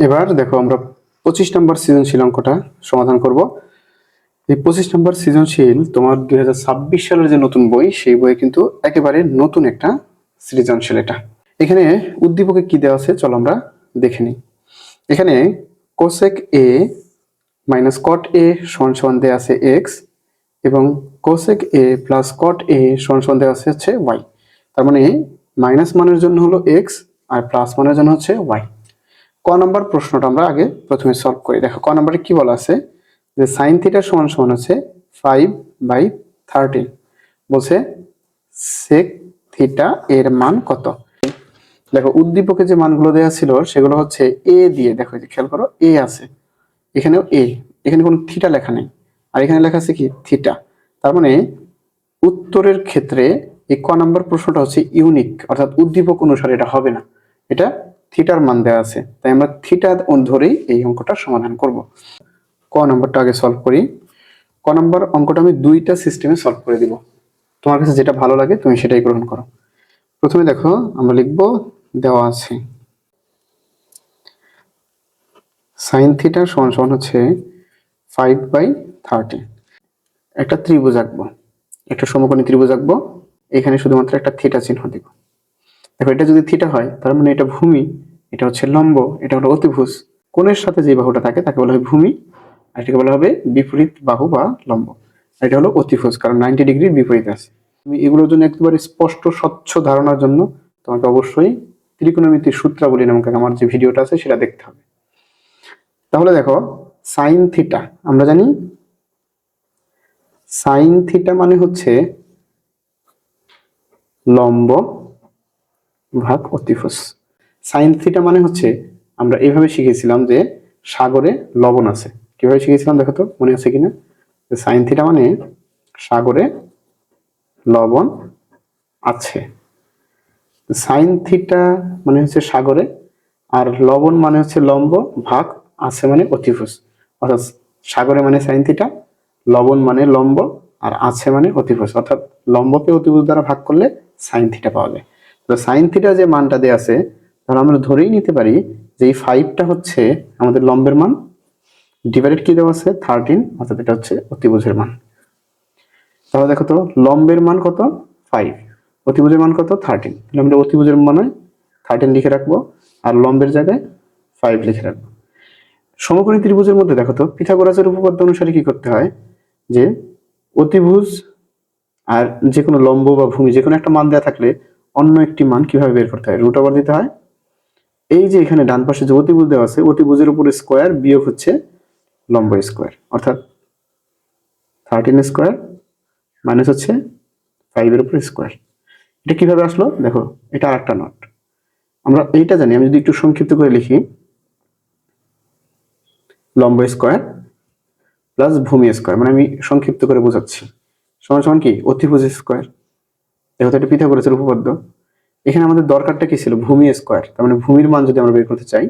এবার দেখো আমরা পঁচিশ নম্বর সৃজনশীল অঙ্কটা সমাধান করব। এই পঁচিশ নম্বর সৃজনশীল তোমার দুই হাজার ছাব্বিশ সালের যে নতুন বই, সেই বইয়ে কিন্তু একেবারে নতুন একটা সৃজনশীল এটা। এখানে উদ্দীপকে কি দেওয়া আছে, চলো আমরা দেখে নিই। এখানে কোসেক এ মাইনাস কট এ সমান সমান দেওয়া আছে এক্স এবং কোসেক এ প্লাস কট এ সমান সমান দেওয়া আছে হচ্ছে ওয়াই তার মানে মাইনাস মানের জন্য হলো এক্স আর প্লাস মানের জন্য হচ্ছে ওয়াই ক নম্বর প্রশ্নটা আমরা আগে প্রথমে সলভ করি। দেখো, ক নম্বরে কি বলা আছে? যে সাইন থিটা সমান সমান হচ্ছে ফাইভ বাই থার্টিন বলছে সেক থিটা এর মান কত? দেখো, উদ্দীপকে যে মানগুলো দেওয়া ছিল, সেগুলো হচ্ছে এ দিয়ে। দেখো যে খেয়াল করো এ আছে। এখানেও এ এখানে কোনো থিটা লেখা নেই। আর এখানে লেখা আছে কি? থিটা তার মানে উত্তরের ক্ষেত্রে এই ক নম্বর প্রশ্নটা হচ্ছে ইউনিক অর্থাৎ উদ্দীপক অনুসারে এটা হবে না। এটা থিটার মান দেওয়া আছে, তাই আমরা থিটা ধরেই এই অঙ্কটা সমাধান করব। ক নম্বরটা আগে সলভ করি। ক নম্বর অঙ্কটা আমি দুইটা সিস্টেমে সলভ করে দিব। তোমার কাছে যেটা ভালো লাগে তুমি সেটাই গ্রহণ করো। প্রথমে দেখো, আমরা লিখব দেওয়া আছে। সাইন থিটা সমান সমান হচ্ছে ফাইভ বাই থার্টি একটা ত্রিভুজ আঁকবো। একটা সমকোণী ত্রিভুজ আঁকবো। এখানে শুধুমাত্র একটা থিটা চিহ্ন দিব। দেখো এটা যদি থিটা হয়, তার মানে এটা ভূমি, এটা হচ্ছে লম্ব, এটা হলো অতিভুজ। কোণের সাথে যে বাহুটা থাকে, তাকে বলা হয় ভূমি, আর এটাকে বলা হবে বিপরীত বাহু বা লম্ব। আর এটা হলো অতিভুজ, কারণ নাইনটি ডিগ্রির বিপরীত আছে। তুমি এগুলোর জন্য একেবারে স্পষ্ট, স্বচ্ছ ধারণার জন্য তোমাকে অবশ্যই ত্রিকোণমিতির সূত্রাবলী নামক আমার যে ভিডিওটা আছে, সেটা দেখতে হবে। তাহলে দেখো সাইন থিটা আমরা জানি সাইন থিটা মানে হচ্ছে লম্ব ভাগ অতিভুজ সাইন থিটা মানে হচ্ছে আমরা এইভাবে শিখেছিলাম যে সাগরে লবণ আছে। কীভাবে শিখেছিলাম দেখো তো, মনে আছে কিনা? সাইন থিটা মানে সাগরে লবণ আছে। সাইন থিটা মানে হচ্ছে সাগরে, আর লবণ মানে হচ্ছে লম্ব, ভাগ আছে মানে অতিভুজ অর্থাৎ সাগরে মানে সাইন থিটা লবণ মানে লম্ব, আর আছে মানে অতিভুজ অর্থাৎ লম্বকে অতিভুজ দ্বারা ভাগ করলে সাইন থিটা পাওয়া যায়। তো সাইন থিটা যে মানটা দেওয়া আছে, তাহলে আমরা ধরেই নিতে পারি যে এই ফাইভটা হচ্ছে আমাদের লম্বের মান ডিভাইডেড কি দেওয়া আছে? থার্টিন অর্থাৎ এটা হচ্ছে অতিভুজের মান। তাহলে দেখো তো, লম্বের মান কত? ফাইভ অতিভুজের মান কত? থার্টিন তাহলে আমরা অতিভুজের মানে থার্টিন লিখে রাখব, আর লম্বের জায়গায় ফাইভ লিখে রাখব। সমকোণী ত্রিভুজের মধ্যে দেখো তো, পিথাগোরাসের উপপাদ্য অনুসারে কি করতে হয়? যে অতিভুজ আর যে কোনো লম্ব বা ভূমি যে কোনো একটা মান দেওয়া থাকলে অন্য একটি মান কীভাবে বের করতে হয়? রুট ওভার দিতে হয়। এই যে এখানে ডান পাশে যে অতিভুজ দেওয়া আছে, অতিভুজের উপর স্কোয়ার বিয়োগ হচ্ছে লম্ব স্কোয়ার অর্থাৎ থার্টিন স্কোয়ার মাইনাস হচ্ছে ফাইভের উপর স্কোয়ার এটা কীভাবে আসলো? দেখো, এটা আর একটা নট আমরা এইটা জানি, আমি যদি একটু সংক্ষিপ্ত করে লিখি। লম্ব স্কোয়ার প্লাস ভূমি স্কোয়ার মানে আমি সংক্ষিপ্ত করে বোঝাচ্ছি। সমান সমান কি? অতিভুজ স্কোয়ার দেখো তো এটা পিথাগোরাসের উপপাদ্য। এখানে আমাদের দরকারটা কি ছিল? ভূমি স্কোয়ার। তার মানে ভূমির মান যদি আমরা বের করতে চাই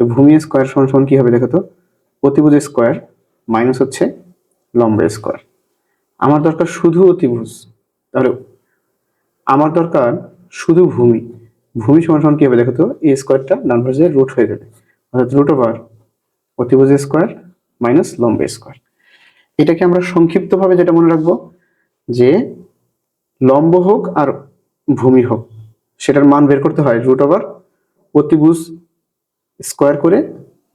তো ভূমি স্কোয়ার সমান সমান কি হবে দেখো তো? অতিভুজ স্কোয়ার মাইনাস হচ্ছে লম্ব স্কোয়ার। আমার দরকার শুধু অতিভুজ। তাহলে আমার দরকার শুধু ভূমি। ভূমি সমান সমান কি হবে দেখো তো? এই স্কোয়ারটা ডান পাশে রুট হয়ে যাবে। অর্থাৎ রুট ওভার অতিভুজ স্কোয়ার মাইনাস লম্ব স্কোয়ার। এটাকে আমরা সংক্ষিপ্তভাবে যেটা মনে রাখব, যে লম্ব হোক আর ভূমি হোক, সেটার মান বের করতে হয় রুট ওভার অতিভুজ স্কোয়ার করে,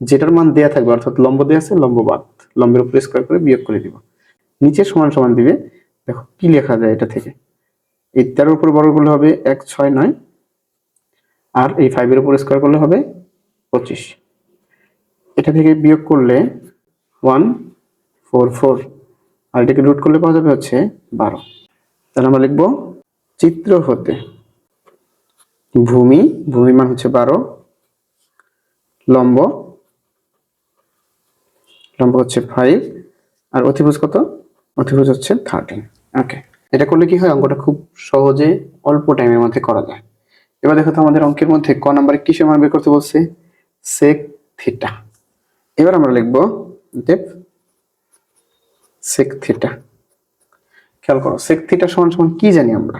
যেটার মান দেয়া থাকবে, অর্থাৎ লম্ব দেয়া আছে, লম্ব বাদ, লম্বের উপরে স্কোয়ার করে বিয়োগ করে দিব। নিচে সমান সমান দিবে, দেখো কি লেখা যায় এটা থেকে। এই তেরোর উপর বড় করলে হবে এক, ছয়, নয়, আর এই ফাইভের উপর স্কোয়ার করলে হবে পঁচিশ। এটা থেকে বিয়োগ করলে ওয়ান ফোর ফোর আর এটাকে রুট করলে পাওয়া যাবে হচ্ছে বারো। তাহলে আমরা লিখব চিত্র হতে। ভূমি ভূমি মান হচ্ছে বারো। লম্ব লম্ব হচ্ছে ফাইভ আর অতিভুজ কত? অতিভুজ হচ্ছে থার্টিন ওকে এটা করলে কি হয়? অঙ্কটা খুব সহজে অল্প টাইমের মধ্যে করা যায়। এবার দেখো তো আমাদের অঙ্কের মধ্যে ক নাম্বারে কিসের মান বের করতে বলছে? সেক থিটা এবার আমরা লিখব দেব সেক থিটা খেয়াল করো সেক থিটা সমান সমান কি জানি আমরা?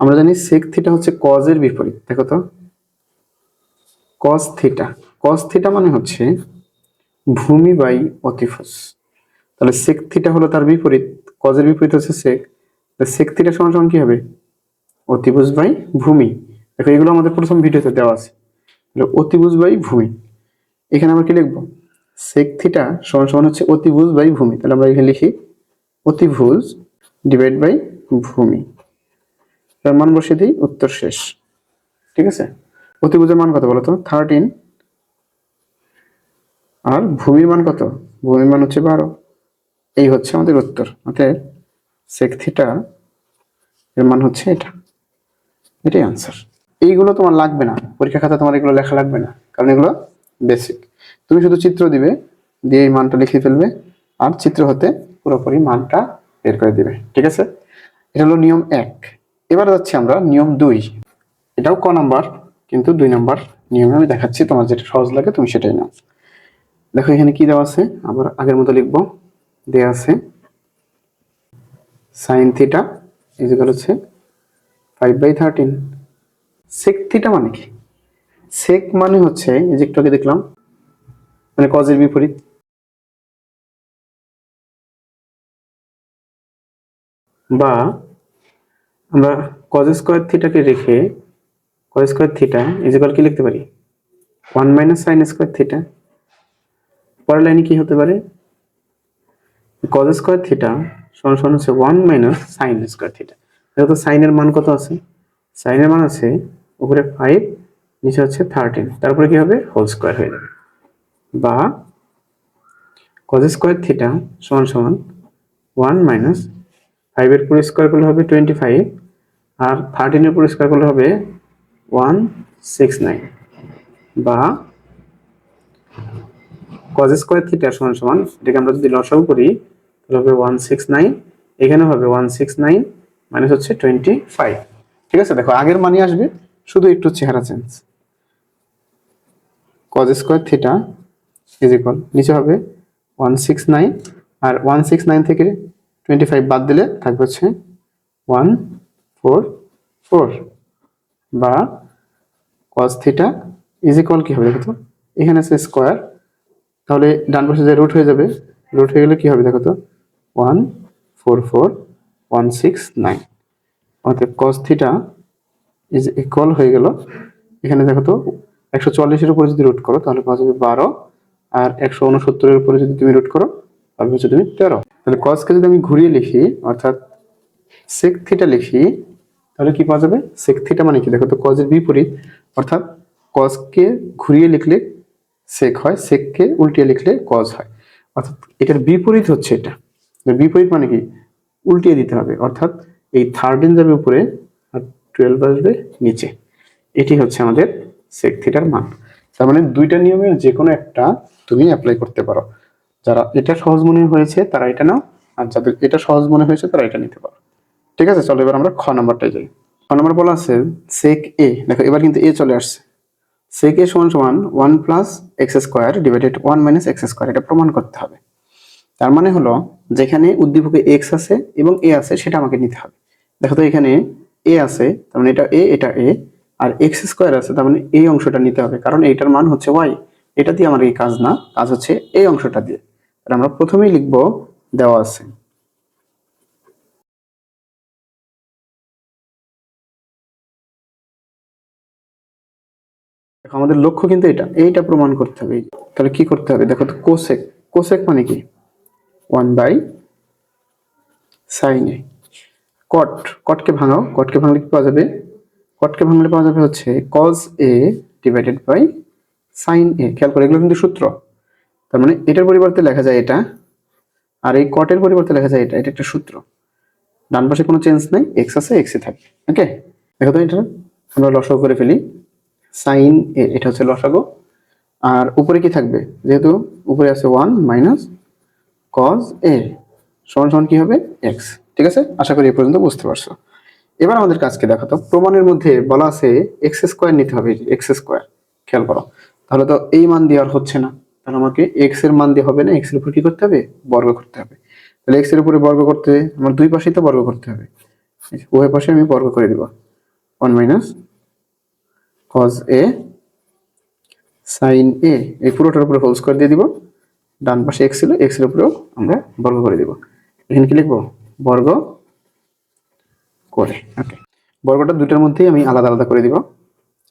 আমরা জানি সেক থিটা হচ্ছে কজের বিপরীত, দেখো তো। কজ থিটা কস থিটা মানে হচ্ছে ভূমি বাই অতিফস। তাহলে সেক থিটা হলো তার বিপরীত কজের বিপরীত হচ্ছে সেক সেক থিটা সমান সমান কি হবে? অতিভুজ বাই ভূমি। দেখো, এগুলো আমাদের প্রথম ভিডিওতে দেওয়া আছে। তাহলে অতিভুজ বাই ভূমি। এখানে আমরা কি লিখব? সেক থিটা সমান সমান হচ্ছে অতিভুজ বাই ভূমি। তাহলে আমরা এখানে লিখি অতিভুজ ডিভাইড বাই ভূমি। তার মান বসিয়ে দিই উত্তর শেষ। ঠিক আছে? অতিভুজের মান কত বলো তো থার্টিন আর ভূমির মান কত? ভূমির মান হচ্ছে বারো। এই হচ্ছে আমাদের উত্তর। অতএব সেক এর মান হচ্ছে এটা। এটাই আনসার এইগুলো তোমার লাগবে না। পরীক্ষা খাতা তোমার এগুলো লেখা লাগবে না। কারণ এগুলো বেসিক তুমি শুধু চিত্র দিবে, দিয়ে এই মানটা লিখে ফেলবে, আর চিত্র হতে পুরোপুরি মানটা বের করে দিবে, ঠিক আছে? এটা হলো নিয়ম এক। এবার যাচ্ছি আমরা নিয়ম দুই। এটাও ক নাম্বার, কিন্তু দুই নাম্বার নিয়মে আমি দেখাচ্ছি, তোমার যেটা সহজ লাগে তুমি সেটাই নাও। দেখো এখানে কি দেওয়া আছে? আবার আগের মতো লিখব। দেওয়া আছে সাইন থিটা ইজিক্যাল হচ্ছে five by thirteen sec theta মানে কি? সেক মানে হচ্ছে, এই যে একটু আগে দেখলাম মানে কজের বিপরীত। বা আমরা কজ স্কোয়ার থিটাকে রেখে কজ স্কোয়ার থিটা ইজিক্যাল কি লিখতে পারি? One minus sine square theta পরের লাইনে কি হতে পারে? কজ স্কোয়ার থিটা সমান সমান হচ্ছে one minus sine square theta যেহেতু সাইনের মান কত আছে? সাইনের মান আছে উপরে ফাইভ নিচে হচ্ছে থার্টিন তারপরে কি হবে? হোল স্কোয়ার হয়ে যাবে। বা কজ স্কোয়ার থিটা সমান সমান ওয়ান মাইনাস ফাইভের পুরো স্কোয়ার করলে হবে টোয়েন্টি ফাইভ আর থার্টিনের পুরো স্কোয়ার করলে হবে ওয়ান সিক্স নাইন বা কজ স্কোয়ার থিটা সমান সমান, এটাকে আমরা যদি লসাগু করি, তাহলে হবে ওয়ান সিক্স নাইন এখানে হবে ওয়ান সিক্স নাইন মাইনাস হচ্ছে টোয়েন্টি ফাইভ ঠিক আছে? দেখো, আগের মানি আসবে, শুধু একটু চেহারা change cos square theta is equal নিচে হবে ওয়ান সিক্স নাইন আর ওয়ান সিক্স নাইন থেকে টোয়েন্টি ফাইভ বাদ দিলে থাকবে হচ্ছে ওয়ান ফোর ফোর বা কজ থিটা ইজ ইকুয়াল কি হবে দেখো তো? এখানে আছে স্কোয়ার তাহলে ডান পাশে যে রুট হয়ে যাবে রুট হয়ে গেলে কি হবে দেখো তো? One four four one six nine অর্থাৎ কস থিটা ইজ ইকুয়াল হয়ে গেল। এখানে দেখো তো, একশো চল্লিশের উপরে যদি রুট করো, তাহলে পাওয়া যাবে বারো। আর একশো উনসত্তরের উপরে যদি তুমি রুট করো তাহলে হচ্ছে তুমি তেরো। তাহলে কসকে যদি আমি ঘুরিয়ে লিখি, অর্থাৎ সেক থিটা লিখি, তাহলে কি পাওয়া যাবে? সেক থিটা মানে কি? দেখো তো কজের বিপরীত। অর্থাৎ কজকে ঘুরিয়ে লিখলে সেক হয় সেককে উল্টিয়ে লিখলে কজ হয়। অর্থাৎ এটার বিপরীত হচ্ছে এটা। বিপরীত মানে কি? উল্টিয়ে দিতে হবে। অর্থাৎ এই থার্টিন যাবে উপরে আর টুয়েলভ আসবে নিচে। এটি হচ্ছে আমাদের সেক থিটার মান। তার মানে দুইটা নিয়মের যে কোনো একটা তুমি অ্যাপ্লাই করতে পারো। যারা এটা সহজ মনে হয়েছে, তারা এটা নাও, আর যাদের এটা সহজ মনে হয়েছে, তারা এটা নিতে পারো। ঠিক আছে, চলো এবার আমরা খ নাম্বারটায় যাই। খ নাম্বার বলা আছে সেক এ দেখো এবার কিন্তু এ চলে আসছে। সেক এ সমান সমান one plus X square divided one minus X square এটা প্রমাণ করতে হবে। তার মানে হলো, যেখানে উদ্দীপকে এক্স আছে এবং এ আছে, সেটা আমাকে নিতে হবে। দেখো তো এখানে এ আছে, তার মানে এটা এ এটা এ আর এক্স স্কোয়ার আছে, তার মানে এই অংশটা নিতে হবে, কারণ এইটার মান হচ্ছে ওয়াই এটা দিয়ে আমার এই কাজ না, কাজ হচ্ছে এই অংশটা দিয়ে। আমরা প্রথমেই লিখব দেওয়া আছে। আমাদের লক্ষ্য কিন্তু এটা। এইটা প্রমাণ করতে হবে। তাহলে কি করতে হবে? দেখো তো কোসেক কোসেক মানে কি? ওয়ান বাই সাইন কট কটকে ভাঙাও। কটকে ভাঙলে কি পাওয়া যাবে? কটকে ভাঙলে পাওয়া যাবে হচ্ছে cos A divided by sine A খেয়াল করে, এগুলো কিন্তু সূত্র। তার মানে এটার পরিবর্তে লেখা যায় এটা, আর এই কটের পরিবর্তে লেখা যায় এটা এটা একটা সূত্র। ডান পাশে কোনো চেঞ্জ নাই এক্স আছে এক্সে থাকে। ওকে দেখো তো এটা, আমরা লসাগু করে ফেলি। সাইন এটা হচ্ছে লসাগু। আর উপরে কি থাকবে? যেহেতু উপরে আছে ওয়ান মাইনাস কজ এ সমান সমান কি হবে? এক্স ঠিক আছে? আশা করি এ পর্যন্ত বুঝতে পারছ। এবার আমাদের কাজকে দেখাতো প্রমাণের মধ্যে বলা আছে এক্স স্কোয়ার নিতে হবে এক্স স্কোয়ার খেয়াল করো। তাহলে তো এই মান দিয়ে আর হচ্ছে না। তাহলে আমাকে এক্সের মান দিয়ে হবে না এক্সের উপর কি করতে হবে? বর্গ করতে হবে। তাহলে এক্সের উপরে বর্গ করতে, আমার দুই পাশেই তো বর্গ করতে হবে। উভয় পাশে আমি বর্গ করে দিব। One minus cos A sine A এই পুরোটার উপরে হোল স্কোয়ার দিয়ে দিব। ডান পাশে এক্স ছিল এক্সের উপরেও আমরা বর্গ করে দিব। এখানে কি লিখব? বর্গ করে ওকে বর্গটা দুটার মধ্যেই আমি আলাদা আলাদা করে দিব।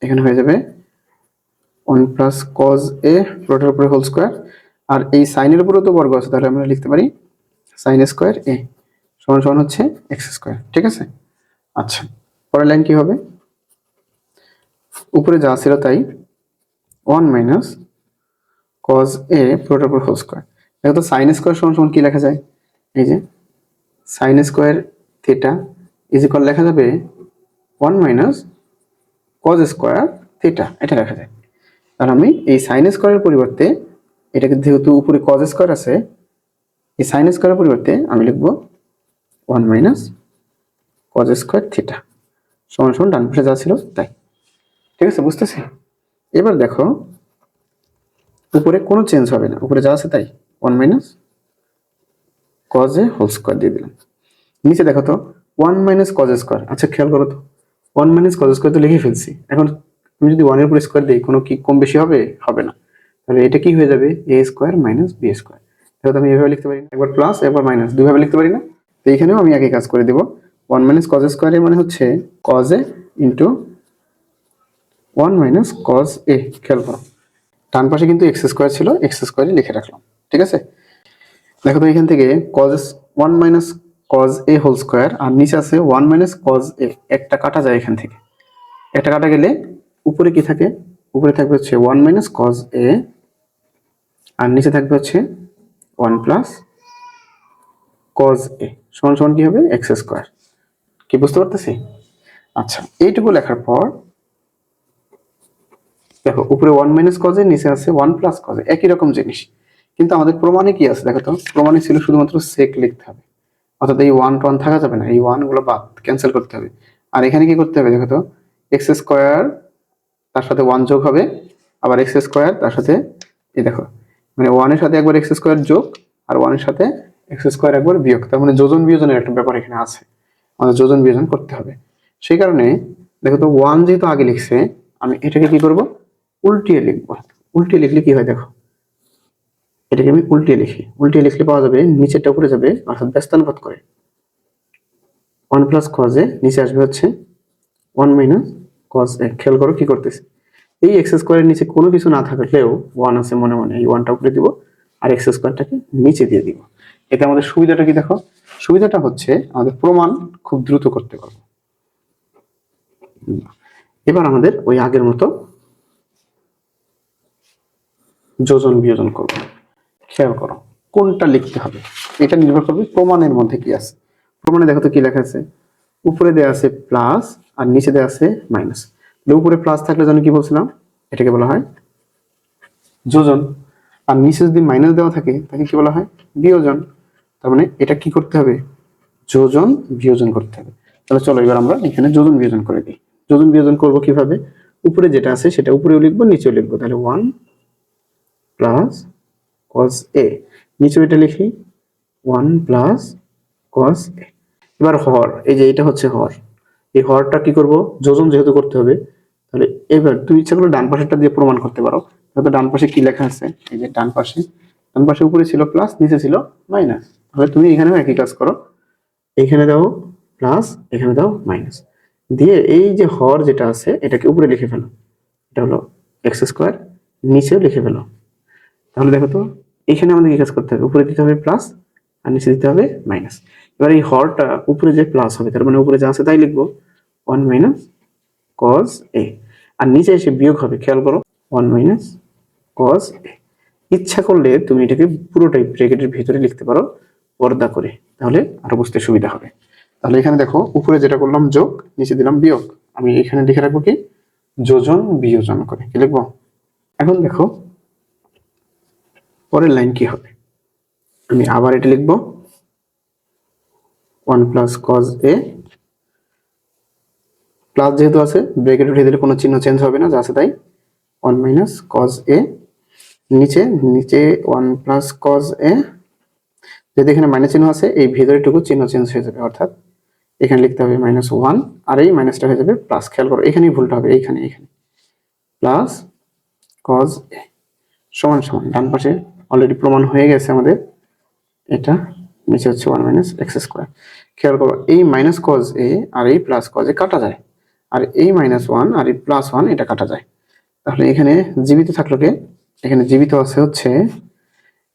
এখানে হয়ে যাবে ওয়ান প্লাস কজ এ পুরোটার উপরে হোল স্কোয়ার। আর এই সাইনের উপরেও তো বর্গ আছে, তাহলে আমরা লিখতে পারি সাইন স্কোয়ার এ সমান সমান হচ্ছে এক্স স্কোয়ার, ঠিক আছে? আচ্ছা পরের লাইন কি হবে? উপরে যা ছিল তাই, ওয়ান মাইনাস কজ এ পুরোটার উপর হোল স্কোয়ার। দেখো তো সাইন স্কোয়ার সমান সমান কি লেখা যায়? এই যে sine square theta is equal লেখা যাবে one minus cos square theta, এটা লেখা যায়। আর আমি এই সাইন স্কোয়ারের পরিবর্তে এটাকে যেহেতু উপরে কজ স্কোয়ার আছে, এই সাইন স্কোয়ারের পরিবর্তে আমি লিখব one minus cos square theta সমান সমান ডান পাশে যা ছিল তাই। ঠিক আছে, বুঝতেছি? এবার দেখো, উপরে কোনো চেঞ্জ হবে না। উপরে যা আছে তাই। One minus cos A whole square দিয়ে দিলাম। নিচে দেখো তো ওয়ান মাইনাস কজ স্কোয়ার আচ্ছা খেয়াল করো তো। ওয়ান মাইনাস কজ স্কোয়ার তো লিখে ফেলছি। এখন আমি যদি ওয়ানের উপর স্কোয়ার দিই, কোনো কি কম বেশি হবে? হবে না। তাহলে এটা কি হয়ে যাবে? A square minus B square তাহলে আমি এভাবে লিখতে পারি না। একবার প্লাস একবার মাইনাস দুইভাবে লিখতে পারি না? তো এইখানেও আমি একই কাজ করে দেবো। ওয়ান মাইনাস কজ স্কোয়ারের মানে হচ্ছে cos A into one minus cos A খেয়াল করো। ডান পাশে কিন্তু এক্স স্কোয়ার ছিল এক্স স্কোয়ারই লিখে রাখলাম। ঠিক আছে? দেখো তো এখান থেকে cos one minus cos A whole square আর নিচে আছে ওয়ান মাইনাস কজ এ একটা কাটা যায় এখান থেকে। একটা কাটা গেলে উপরে কি থাকে? উপরে থাকবে হচ্ছে ওয়ান মাইনাস কজ এ আর নিচে থাকবে হচ্ছে ওয়ান প্লাস কজ এ সমান সমান কি হবে? এক্স স্কোয়ার কি, বুঝতে পারতেছি? আচ্ছা এইটুকু লেখার পর, দেখো, উপরে ওয়ান মাইনাস কজে নিচে আছে ওয়ান প্লাস কজে একই রকম জিনিস। কিন্তু আমাদের প্রমাণে কি আছে? দেখো তো, প্রমাণে ছিল শুধুমাত্র সেক লিখতে হবে। অর্থাৎ এই ওয়ান টন থাকা যাবে না, এই ওয়ানগুলো বাদ ক্যান্সেল করতে হবে। আর এখানে কি করতে হবে? দেখো তো এক্স স্কোয়ার তার সাথে ওয়ান যোগ হবে, আবার এক্স স্কোয়ার তার সাথে, এই দেখো মানে ওয়ানের সাথে একবার এক্স স্কোয়ার যোগ, আর ওয়ানের সাথে এক্স স্কোয়ার একবার বিয়োগ, তার মানে যোজন বিয়োজনের একটা ব্যাপার এখানে আছে, আমাদের যোজন বিয়োজন করতে হবে। সেই কারণে, দেখো তো ওয়ান যেহেতু আগে লিখছে, আমি এটাকে কি করব? উল্টিয়ে লিখব। উল্টিয়ে লিখলে কি হয় দেখো? এটাকে আমি উল্টিয়ে লিখি। উল্টিয়ে লিখলে পাওয়া যাবে, নিচেরটা উপরে যাবে, অর্থাৎ ব্যস্তানুপাত করে। ওয়ান প্লাস কজে নিচে আসবে হচ্ছে ওয়ান মাইনাস কজ খেয়াল করো কি করতেছে? এই এক্স স্কোয়ারের নিচে কোনো কিছু না থাকলেও ওয়ান আছে মনে মনে, এই ওয়ানটা উপরে দিব, আর এক্স স্কোয়ারটাকে নিচে দিয়ে দিব। এতে আমাদের সুবিধাটা কি দেখো? সুবিধাটা হচ্ছে আমাদের প্রমাণ খুব দ্রুত করতে পারব। এবার আমাদের ওই আগের মতো যোজন বিয়োজন করব। খেয়াল করো, কোনটা লিখতে হবে? এটা নির্ভর করবে প্রমাণের মধ্যে কি আছে। প্রমাণে দেখো তো কি লেখা আছে? উপরে দেওয়া আছে প্লাস আর নিচে দেওয়া আছে মাইনাস উপরে প্লাস থাকলে জানো কি বলছিলাম? এটাকে বলা হয় যোজন। আর নিচে যদি মাইনাস দেওয়া থাকে, তাকে কি বলা হয়? বিয়োজন। তার মানে এটা কি করতে হবে? যোজন, বিয়োজন করতে হবে। তাহলে চলো এবার আমরা এখানে যোজন, বিয়োজন করে দিই। যোজন, বিয়োজন করব কীভাবে? উপরে যেটা আছে সেটা উপরেও লিখব, নিচেও লিখব। তাহলে ওয়ান প্লাস কস এ নিচে এটা লিখি। ওয়ান প্লাস কস এ এবার হর, এই যে এটা হচ্ছে হর। এই হরটা কি করব? যোজন যেহেতু করতে হবে, তাহলে এবার তুমি ইচ্ছা করলে ডান পাশেরটা দিয়ে প্রমাণ করতে পারো। হয়তো ডান পাশে কি লেখা আছে? এই যে ডান পাশে। ডান পাশে উপরে ছিল প্লাস নিচে ছিল মাইনাস তাহলে তুমি এখানেও একই কাজ করো। এখানে দাও প্লাস এখানে দাও মাইনাস দিয়ে এই যে হর যেটা আছে, এটাকে উপরে লিখে ফেলো। এটা হলো এক্স স্কোয়ার নিচেও লিখে ফেলো। তাহলে দেখো তো, এখানে আমাদের কি কাজ করতে হবে? উপরে দিতে হবে প্লাস আর নিচে দিতে হবে মাইনাস এবার এই হরটা উপরে যে প্লাস হবে, তার মানে উপরে যা আছে তাই লিখব ওয়ান মাইনাস কজ এ আর নিচে এসে বিয়োগ হবে, খেয়াল করো ওয়ান মাইনাস কজ এ ইচ্ছা করলে তুমি এটাকে পুরোটাই ব্রেকেটের ভিতরে লিখতে পারো, পর্দা করে, তাহলে আরও বুঝতে সুবিধা হবে। তাহলে এখানে দেখো, উপরে যেটা করলাম যোগ, নিচে দিলাম বিয়োগ। আমি এখানে লিখে রাখব কি? যোজন বিয়োজন করে, কি লিখব? এখন দেখো, পরের লাইন কি হবে? আমি আবার এটা লিখব one plus cos A. Plus যেহেতু আছে ব্রেকেট উঠিয়ে দিলে কোনো চিহ্ন চেঞ্জ হবে না, যা আছে তাই। One minus cos A. নিচে নিচে ওয়ান প্লাস কজ এ। যদি এখানে মাইনাস চিহ্ন আছে, এই ভেতরেটুকু চিহ্ন চেঞ্জ হয়ে যাবে, অর্থাৎ এখানে লিখতে হবে মাইনাস ওয়ান, আর এই মাইনাসটা হয়ে যাবে প্লাস, খেয়াল করো, এখানেই ভুলটা হবে, এইখানে এখানে প্লাস কজ এ। সমান সমান, ডান পাশে অলরেডি প্রমাণ হয়ে গেছে আমাদের, এটা। নিচে হচ্ছে ওয়ান মাইনাস এক্স স্কোয়ার খেয়াল করো, এই মাইনাস কজ এ আর এই প্লাস কজ এ কাটা যায়। আর এই মাইনাস ওয়ান আর এই প্লাস ওয়ান এটা কাটা যায়। তাহলে এখানে জীবিত থাকল কে? এখানে জীবিত আছে হচ্ছে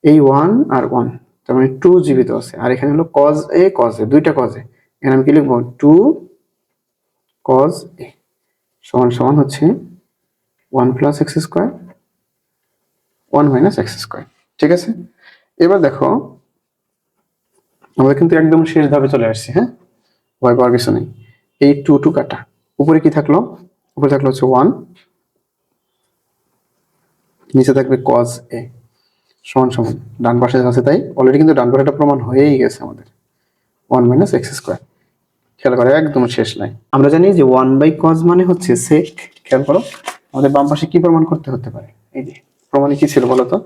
এই ওয়ান আর ওয়ান তার মানে টু জীবিত আছে। আর এখানে হলো কজ এ কজ এ দুইটা কজ এ এখানে আমি কি লিখব? টু কজ এ সমান সমান হচ্ছে one plus X square one minus X square ঠিক আছে? এবার দেখো আমরা কিন্তু একদম শেষ ধাপে চলে আসছি হ্যাঁ? ভয় পাওয়ার কিছু নেই। এই টু টু কাটা। উপরে কি থাকল? উপরে থাকল হচ্ছে ওয়ান নিচে থাকবে কজ এ সমান সমান। ডান পাশে আছে তাই অলরেডি কিন্তু ডান পাশে প্রমাণ হয়েই গেছে আমাদের। ওয়ান মাইনাস এক্স স্কোয়ার খেয়াল করো, একদম শেষ নাই আমরা জানি যে ওয়ান বাই কজ মানে হচ্ছে সেক খেয়াল করো, আমাদের বাম পাশে কি প্রমাণ করতে হতে পারে? এই যে, প্রমাণে কি ছিল বলো তো?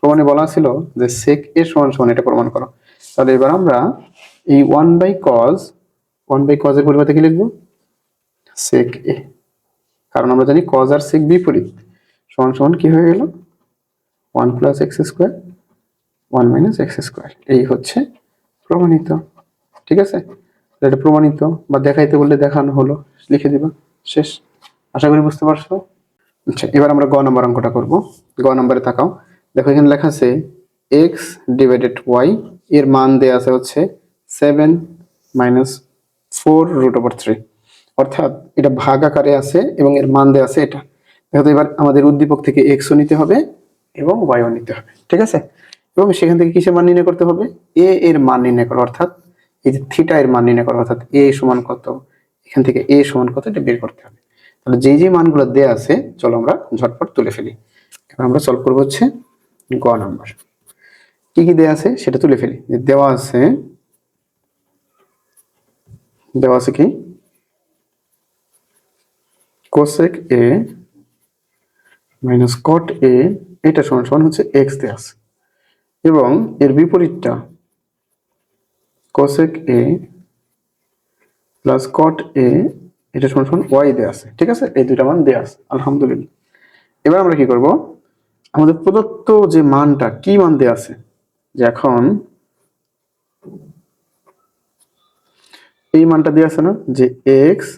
প্রমাণে বলা ছিল যে সেক এ সমান সমান এটা প্রমাণ করো। তাহলে এবার আমরা এই one by cos one by কজের পরিবর্তে কি লিখব? সেক এ কারণ আমরা জানি কজ আর সেক বিপরীত। সমান সমান কি হয়ে গেল? One plus X square one minus X square এই হচ্ছে প্রমাণিত। ঠিক আছে? এটা প্রমাণিত বা দেখাইতে বললে দেখানো হলো। লিখে দিবা। শেষ। আশা করি বুঝতে পারছ? আচ্ছা এবার আমরা গ নম্বর অঙ্কটা করব। গ নম্বরে তাকাও। দেখো এখানে লেখা আছে এক্স ডিভাইডেড ওয়াই এর মান দেয়া আছে হচ্ছে seven minus four root over three অর্থাৎ এটা ভাগ আকারে আছে এবং এর মান দেয়া আছে এটা। দেখো এবার আমাদের উদ্দীপক থেকে এক্সও নিতে হবে এবং ওয়াইও নিতে হবে, ঠিক আছে? এবং সেখান থেকে কিসের মান নির্ণয় করতে হবে? এ এর মান নির্ণয় করো, অর্থাৎ এই যে থিটা এর মান নির্ণয় করো, অর্থাৎ এ সমান কত? এখান থেকে এ সমান কত? এটা বের করতে হবে। তাহলে যেই যে মানগুলো দেয়া আছে, চলো আমরা ঝটপট তুলে ফেলি। এবার আমরা সলভ করব হচ্ছে গ নাম্বার কি কি দেয়া আছে সেটা তুলে ফেলি। যে দেওয়া আছে দেওয়া আছে কি? কোসেক এ মাইনাস কট এ এটা সমান সমান হচ্ছে এক্স দেয়া আছে। এবং এর বিপরীতটা কোসেক এ প্লাস কট এ এটা সমান সমান ওয়াই দেয়া আছে। ঠিক আছে? এই দুইটা মান দেয়া আছে। আলহামদুলিল্লাহ। এবার আমরা কি করব? আমাদের প্রদত্ত যে মানটা, কি মান দেয়া আছে? এখন এই মানটা দেওয়া আছে না, যে এক্স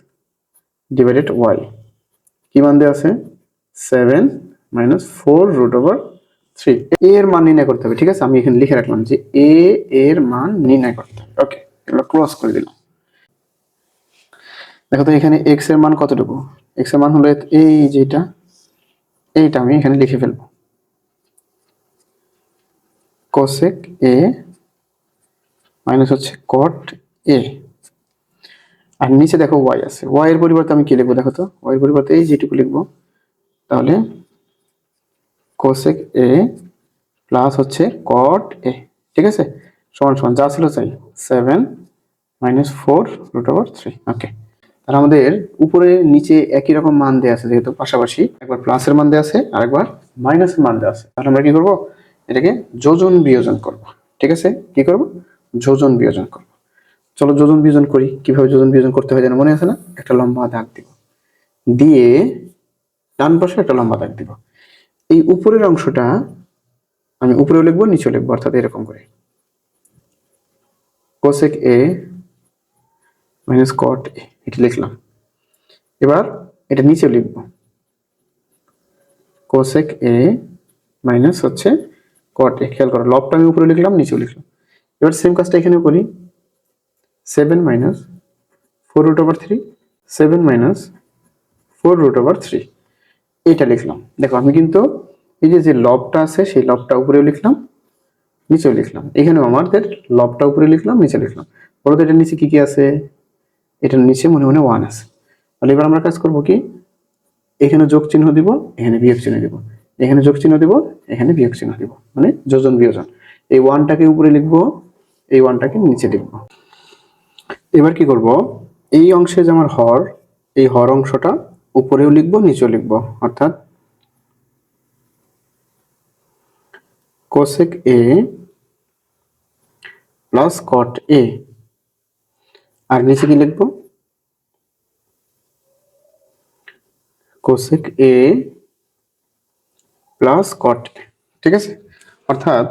ডিভাইডেড ওয়াই কি মান দেওয়া আছে? Seven minus four root over three এর মান নির্ণয় করতে হবে, ঠিক আছে? আমি এখানে লিখে রাখলাম যে এ এর মান নির্ণয় করতে হবে। ওকে এগুলো ক্লোজ করে দিলাম। দেখো তো এখানে এক্সের মান কতটুকু? এক্সের মান হলো এই যেটা, এইটা আমি এখানে লিখে ফেলব। কোসেক এ মাইনাস হচ্ছে কট এ আর নিচে দেখো ওয়াই আছে। ওয়াই এর পরিবর্তে আমি কি লিখব দেখো তো? ওয়াই এর পরিবর্তে এই যেটুকু লিখব, তাহলে কোসেক এ প্লাস হচ্ছে কট এ ঠিক আছে? সমান সমান, যা ছিল চাই seven minus four root over three okay আর আমাদের উপরে নিচে একই রকম মান দেওয়া আছে যেহেতু পাশাপাশি। একবার প্লাসের মান দেওয়া আছে আর একবার মাইনাসের মান দেওয়া আছে। তাহলে আমরা কি করব? এটাকে যোজন বিয়োজন করব। ঠিক আছে? কি করব? যোজন বিয়োজন করব। চলো যোজন বিয়োজন করি। কীভাবে যোজন বিয়োজন করতে হয় যেন মনে আছে না? একটা লম্বা দাগ দিব। দিয়ে ডান পাশে একটা লম্বা দাগ দিব। এই উপরের অংশটা আমি উপরেও লিখব, নিচেও লিখব, অর্থাৎ এরকম করে। কোসেক এ মাইনাস কট এ এটা লিখলাম। এবার এটা নিচে লিখব। কোসেক এ মাইনাস হচ্ছে কট খেয়াল করো লবটা আমি উপরে লিখলাম, নিচেও লিখলাম। এবার সেম কাজটা এখানেও করি। Seven minus four root over three seven minus four root over three এইটা লিখলাম। দেখো, আমি কিন্তু এই যে যে লবটা আছে, সেই লবটা উপরেও লিখলাম, নিচেও লিখলাম। এখানেও আমাদের লবটা উপরে লিখলাম নিচে লিখলাম। বলো তো, এটার নিচে কি কি আছে? এটার নিচে মনে মনে ওয়ান আছে। তাহলে এবার আমরা কাজ করব কি? এখানে যোগ চিহ্ন দিব, এখানে বিয়োগ চিহ্ন দিব। এখানে যোগ চিহ্ন দিব, এখানে বিয়োগ চিহ্ন দিব মানে যোজন বিয়োজন। এই ওয়ানটাকে উপরে লিখব, এই ওয়ানটাকে নিচে লিখব। এবার কি করব? এই অংশে যে আমার হর, এই হর অংশটা উপরেও লিখব, নিচেও লিখব, অর্থাৎ কোসেক এ প্লাস কট এ আর নিচে কি লিখব? কোসেক এ প্লাস কট ঠিক আছে? অর্থাৎ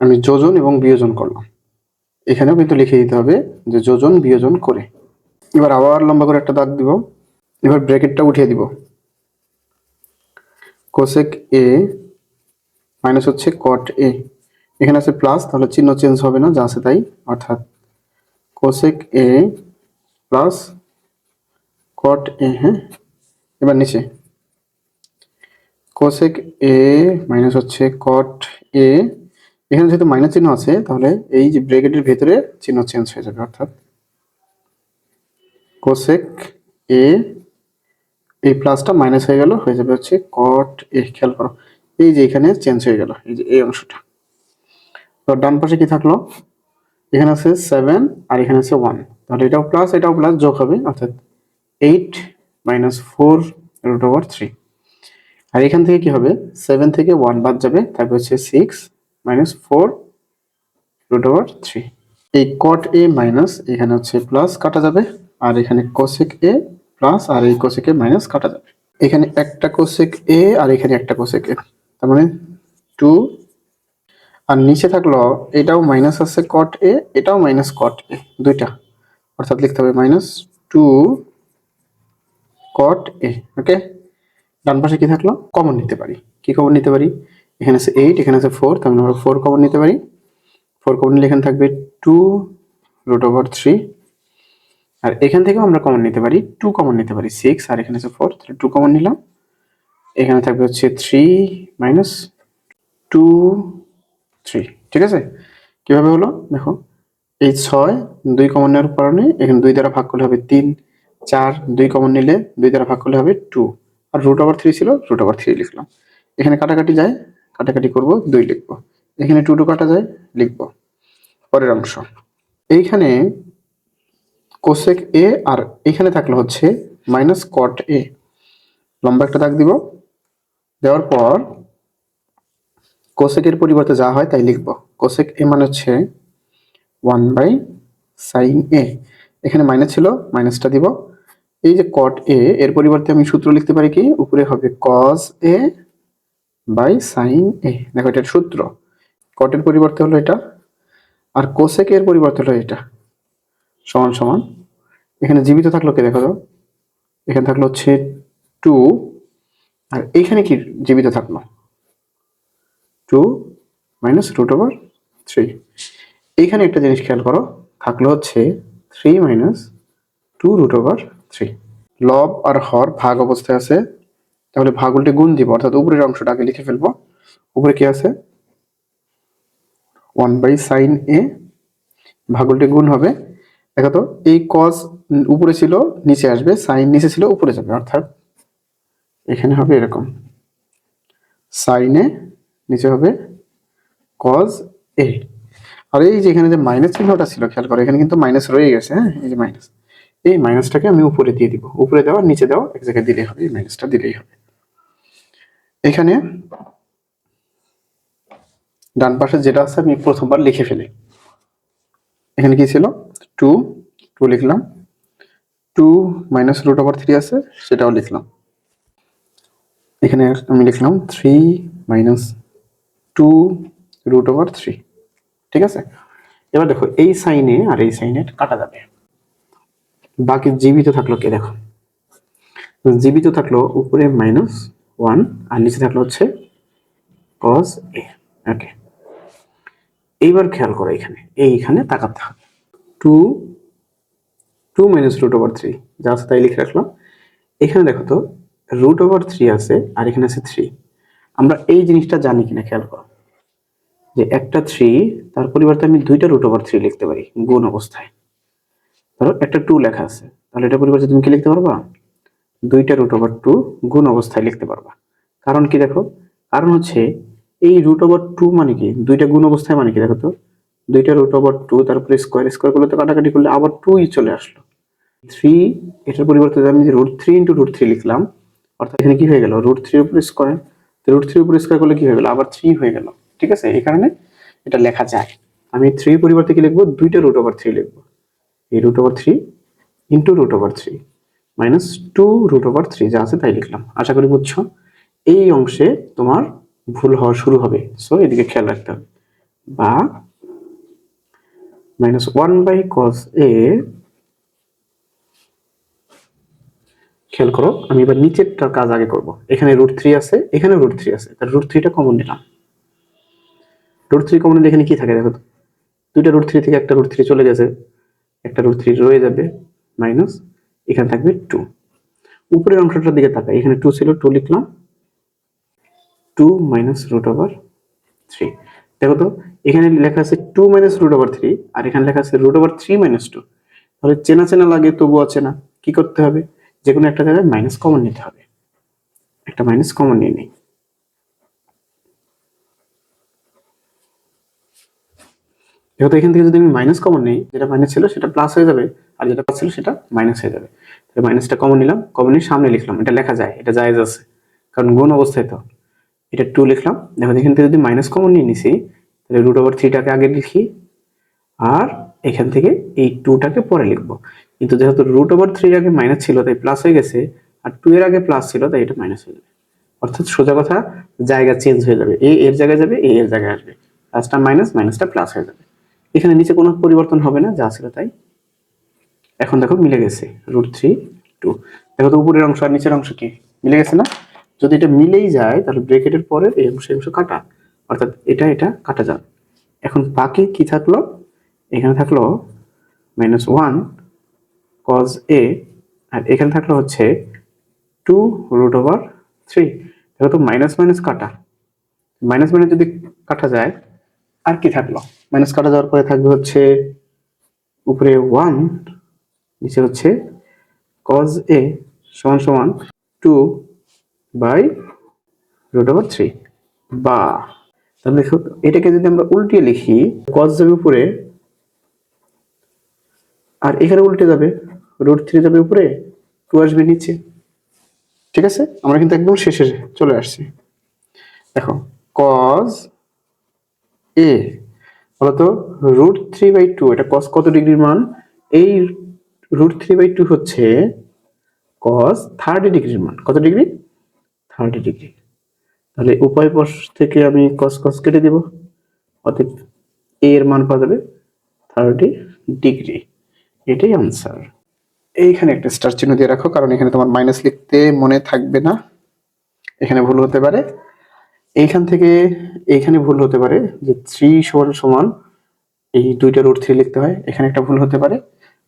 আমি যোজন এবং বিয়োজন করলাম। এখানেও কিন্তু লিখে দিতে হবে যে যোজন, বিয়োজন করে। এবার আবার লম্বা করে একটা দাগ দিব। এবার ব্র্যাকেটটা উঠিয়ে দিব। কোসেক এ মাইনাস হচ্ছে কট এ এখানে আছে প্লাস তাহলে চিহ্ন চেঞ্জ হবে না, যা আছে তাই। অর্থাৎ কোসেক এ প্লাস কট এ হ্যাঁ? এবার নিচে। কোসেক এ মাইনাস হচ্ছে কট এ এখানে যেহেতু মাইনাস চিহ্ন আছে, তাহলে এই যে ব্রেকেটের ভেতরে চিহ্ন চেঞ্জ হয়ে যাবে, অর্থাৎ কোসেক এ এই প্লাসটা মাইনাস হয়ে গেল, হয়ে যাবে হচ্ছে কট এ খেয়াল করো, এই যে এখানে চেঞ্জ হয়ে গেল, এই যে এই অংশটা। তো ডান পাশে কি থাকল? এখানে আছে সেভেন আর এখানে আছে ওয়ান তাহলে এটাও প্লাস এটাও প্লাস যোগ হবে, অর্থাৎ eight minus four root over three আর এখান থেকে কি হবে? সেভেন থেকে ওয়ান বাদ যাবে, তারপর হচ্ছে six minus four root over three এই কট এ মাইনাস এখানে হচ্ছে প্লাস কাটা যাবে, আর এখানে কোসেক এ প্লাস আর এই কোসেক এ মাইনাস কাটা যাবে। এখানে একটা কোসেক এ আর এখানে একটা কোসেক এ তার মানে টু আর নিচে থাকল, এটাও মাইনাস আছে কট এ এটাও মাইনাস কট এ দুইটা। অর্থাৎ লিখতে হবে মাইনাস টু কট এ ওকে ডান পাশে কি থাকল? কমন নিতে পারি। কি কমন নিতে পারি? এখানে আছে এইট এখানে আছে ফোর তার মানে আমরা ফোর কমন নিতে পারি। ফোর কমন নিলে এখানে থাকবে টু রুট ওভার থ্রি আর এখান থেকেও আমরা কমন নিতে পারি। টু কমন নিতে পারি সিক্স আর এখানে আছে ফোর তাহলে টু কমন নিলাম। এখানে থাকবে হচ্ছে থ্রি মাইনাস টু থ্রি ঠিক আছে? কীভাবে হলো? দেখো, এই ছয় দুই কমন নেওয়ার কারণে এখানে দুই দ্বারা ভাগ করলে হবে তিন, চার দুই কমন নিলে দুই দ্বারা ভাগ করলে হবে টু আর রুট ওভার থ্রি ছিল রুট ওভার থ্রি লিখলাম। এখানে কাটাকাটি যায়, কাটাকাটি করব, দুই লিখব। এখানে টু টু কাটা যায়, লিখব। পরের অংশ। এইখানে কোসেক এ আর এখানে থাকলে হচ্ছে মাইনাস কট এ লম্বা একটা দাগ দিব। দেওয়ার পর কোসেকের পরিবর্তে যা হয় তাই লিখব। কোসেক এ মানে হচ্ছে ওয়ান বাই সাইন এ এখানে মাইনাস ছিল মাইনাসটা দিব। এই যে কট এ এর পরিবর্তে আমি সূত্র লিখতে পারি কি? উপরে হবে cos A by sine A দেখো, এটা সূত্র। কটের পরিবর্তে হলো এটা, আর কোসেক এর পরিবর্তে হলো এটা। সমান সমান। এখানে জীবিত থাকল কে দেখো তো? এখানে থাকল হচ্ছে টু আর এইখানে কি জীবিত থাকল? Two minus root over three এইখানে একটা জিনিস খেয়াল করো, থাকল হচ্ছে three minus two root over three লব আর হর ভাগ অবস্থায় আছে, তাহলে ভাগ উল্টে গুণ দিব, অর্থাৎ উপরের অংশটা আগে লিখে ফেলব। উপরে কি আছে? ওয়ান বাই সাইন এ ভাগ উল্টে গুণ হবে। দেখো তো, এই কজ উপরে ছিল, নিচে আসবে সাইন নিচে ছিল, উপরে যাবে, অর্থাৎ এখানে হবে এরকম। সাইনে নিচে হবে কজ এ আর এই যে এখানে যে মাইনাস চিহ্নটা ছিল, খেয়াল করো, এখানে কিন্তু মাইনাস রয়ে গেছে হ্যাঁ? এই যে মাইনাস এই মাইনাসটাকে আমি উপরে দিয়ে দিব। উপরে দেওয়া, নিচে দেওয়া, এক জায়গায় দিলেই হবে, এই মাইনাসটা দিলেই হবে। এখানে ডান পাশে যেটা আছে আমি প্রথমবার লিখে ফেলি। এখানে কি ছিল? টু টু লিখলাম। Two minus root over three আছে, সেটাও লিখলাম। এখানে আমি লিখলাম three minus two root over three ঠিক আছে? এবার দেখো, এই সাইনে আর এই সাইনে কাটা যাবে। বাকি জীবিত থাকল কে দেখো? জীবিত থাকল উপরে মাইনাস ওয়ান আর নিচে থাকল হচ্ছে কস এ ওকে এইবার খেয়াল করো এখানে, এইখানে তাকাতে হবে। Two two minus root over three যা আছে তাই লিখে রাখলাম। এখানে দেখো তো রুট ওভার থ্রি আছে, আর এখানে আছে থ্রি আমরা এই জিনিসটা জানি কিনা খেয়াল করো। যে একটা থ্রি তার পরিবর্তে আমি দুইটা রুট ওভার থ্রি লিখতে পারি, গুণ অবস্থায়। ধরো একটা টু লেখা আছে, তাহলে এটা পরিবর্তে তুমি কি লিখতে পারবা? দুইটা রুট ওভার টু গুণ অবস্থায় লিখতে পারবা। কারণ কি দেখো? কারণ হচ্ছে এই রুট ওভার টু মানে কি? দুইটা গুণ অবস্থায় মানে কি দেখো তো? দুইটা রুট ওভার টু তারপরে স্কোয়ার স্কোয়ার করলে তো কাটাকাটি করলে আবার টুই চলে আসলো। থ্রি এটার পরিবর্তে আমি যে root three into root three লিখলাম, অর্থাৎ এখানে কি হয়ে গেল? রুট থ্রি উপর স্কোয়ার রুট থ্রি উপর স্কোয়ার করলে কি হয়ে গেল? আবার থ্রি হয়ে গেল। ঠিক আছে? এই কারণে এটা লেখা যায়। আমি থ্রি পরিবর্তে কি লিখব? দুইটা রুট ওভার থ্রি লিখব। এই root over three into root over three minus two root over three যা আছে তাই লিখলাম। আশা করি বুঝছ? এই অংশে তোমার ভুল হওয়া শুরু হবে। সো এদিকে খেয়াল রাখতে হবে। বা minus one by cos A খেয়াল করো, আমি এবার নিচেরটার কাজ আগে করব। এখানে রুট থ্রি আছে এখানে রুট থ্রি আছে। তার রুট থ্রিটা কমন নিলাম। রুট থ্রি কমন নিলে এখানে কি থাকে দেখো দুইটা রুট থ্রি থেকে একটা রুট থ্রি চলে গেছে। একটা রুট থ্রি রয়ে যাবে মাইনাস এখানে থাকবে টু উপরের অংশটার দিকে তাকাই, এখানে টু ছিল টু লিখলাম two minus root over three দেখো তো, এখানে লেখা আছে two minus root over three আর এখানে লেখা আছে root over three minus two তাহলে চেনা চেনা লাগে তবু আছে না। কি করতে হবে? যে কোনো একটা জায়গায় মাইনাস কমন নিতে হবে। একটা মাইনাস কমন নিয়ে নিই। যেহেতু এখান থেকে যদি আমি মাইনাস কমন নিই, যেটা মাইনাস ছিল সেটা প্লাস হয়ে যাবে, আর যেটা প্লাস ছিল সেটা মাইনাস হয়ে যাবে। তাহলে মাইনাসটা কমন নিলাম কমন নিয়ে সামনে লিখলাম, এটা লেখা যায়, এটা জায়েজ আছে, কারণ গুণ অবস্থায় তো। এটা টু লিখলাম, দেখো এখান থেকে যদি মাইনাস কমন নিয়ে নিছি, তাহলে রুট ওভার থ্রিটাকে আগে লিখি, আর এখান থেকে এই টুটাকে পরে লিখব। কিন্তু যেহেতু রুট ওভার থ্রির আগে মাইনাস ছিল, তাই প্লাস হয়ে গেছে, আর টু এর আগে প্লাস ছিল, তাই এটা মাইনাস হয়ে যাবে। অর্থাৎ সোজা কথা, জায়গা চেঞ্জ হয়ে যাবে, এ এর জায়গায় যাবে, এ এর জায়গায় আসবে। প্লাসটা মাইনাস মাইনাসটা প্লাস হয়ে যাবে। এখানে নিচে কোনো পরিবর্তন হবে না, যা ছিল তাই। এখন দেখো মিলে গেছে রুট থ্রি টু দেখো তো উপরের অংশ আর নিচের অংশ কি? মিলে গেছে না? যদি এটা মিলেই যায়, তাহলে ব্রেকেটের পরে এই অংশ অংশ কাটা। অর্থাৎ এটা এটা কাটা যাবে। এখন বাকি কি থাকল? এখানে থাকল মাইনাস ওয়ান কজ এ আর এখানে থাকল হচ্ছে টু রুট ওভার থ্রি দেখো তো মাইনাস মাইনাস কাটা। মাইনাস মাইনাস যদি কাটা যায় আর কি থাকল? মাইনাস কাটা যাওয়ার পরে থাকবে হচ্ছে উপরে ওয়ান নিচে হচ্ছে কজ এ সমান সমান two by root over three বা, তাহলে দেখো, এটাকে যদি আমরা উল্টিয়ে লিখি কজ যাবে উপরে, আর এখানে উল্টে যাবে রুট থ্রি যাবে উপরে টু আসবে নিচে। ঠিক আছে? আমরা কিন্তু একদম শেষে চলে আসছি। দেখো কজ এ বলতো রুট থ্রি বাই টু এটা কস কত ডিগ্রির মান? এই রুট থ্রি বাই টু হচ্ছে কস থার্টি ডিগ্রির মান। কত ডিগ্রি? Thirty degree. তাহলে উভয় পাশ থেকে আমি কস কস কেটে দিব। অতএব এর মান পাওয়া যাবে থার্টি ডিগ্রি। এটাই আনসার এইখানে একটা স্টার চিহ্ন দিয়ে রাখো, কারণ এখানে তোমার মাইনাস লিখতে মনে থাকবে না। এখানে ভুল হতে পারে। এইখান থেকে এইখানে ভুল হতে পারে যে থ্রি সমান সমান এই দুইটা রুট থ্রি লিখতে হয়, এখানে একটা ভুল হতে পারে।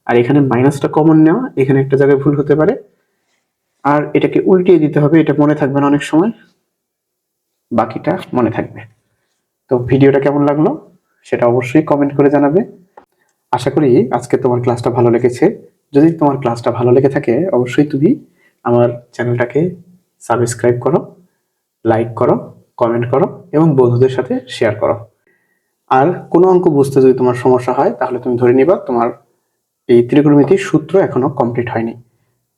আর এখানে মাইনাসটা কমন নেওয়া, এখানে একটা জায়গায় ভুল হতে পারে। আর এটাকে উল্টিয়ে দিতে হবে, এটা মনে থাকবে না অনেক সময়, বাকিটা মনে থাকবে। তো ভিডিওটা কেমন লাগল সেটা অবশ্যই কমেন্ট করে জানাবে। আশা করি আজকে তোমার ক্লাসটা ভালো লেগেছে। যদি তোমার ক্লাসটা ভালো লেগে থাকে, অবশ্যই তুমি আমার চ্যানেলটাকে সাবস্ক্রাইব করো লাইক করো কমেন্ট করো এবং বন্ধুদের সাথে শেয়ার করো। আর কোনো অঙ্ক বুঝতে যদি তোমার সমস্যা হয়, তাহলে তুমি ধরে নিবা তোমার এই ত্রিকোণমিতির সূত্র এখনও কমপ্লিট হয়নি।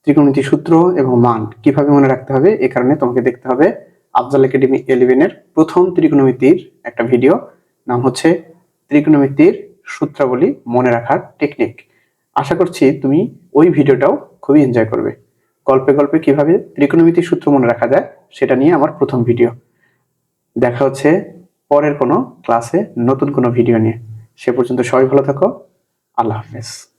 ত্রিকোণমিতির সূত্র এবং মান কীভাবে মনে রাখতে হবে, এ কারণে তোমাকে দেখতে হবে আফজাল একাডেমি ইলেভেনের প্রথম ত্রিকোণমিতির একটা ভিডিও নাম হচ্ছে ত্রিকোণমিতির সূত্রাবলী মনে রাখার টেকনিক আশা করছি তুমি ওই ভিডিওটাও খুবই এনজয় করবে। গল্পে গল্পে কীভাবে ত্রিকোণমিতির সূত্র মনে রাখা যায়, সেটা নিয়ে আমার প্রথম ভিডিও দেখা হচ্ছে পরের কোনো ক্লাসে নতুন কোনো ভিডিও নিয়ে। সে পর্যন্ত সবাই ভালো থাকো। আল্লাহ হাফেজ।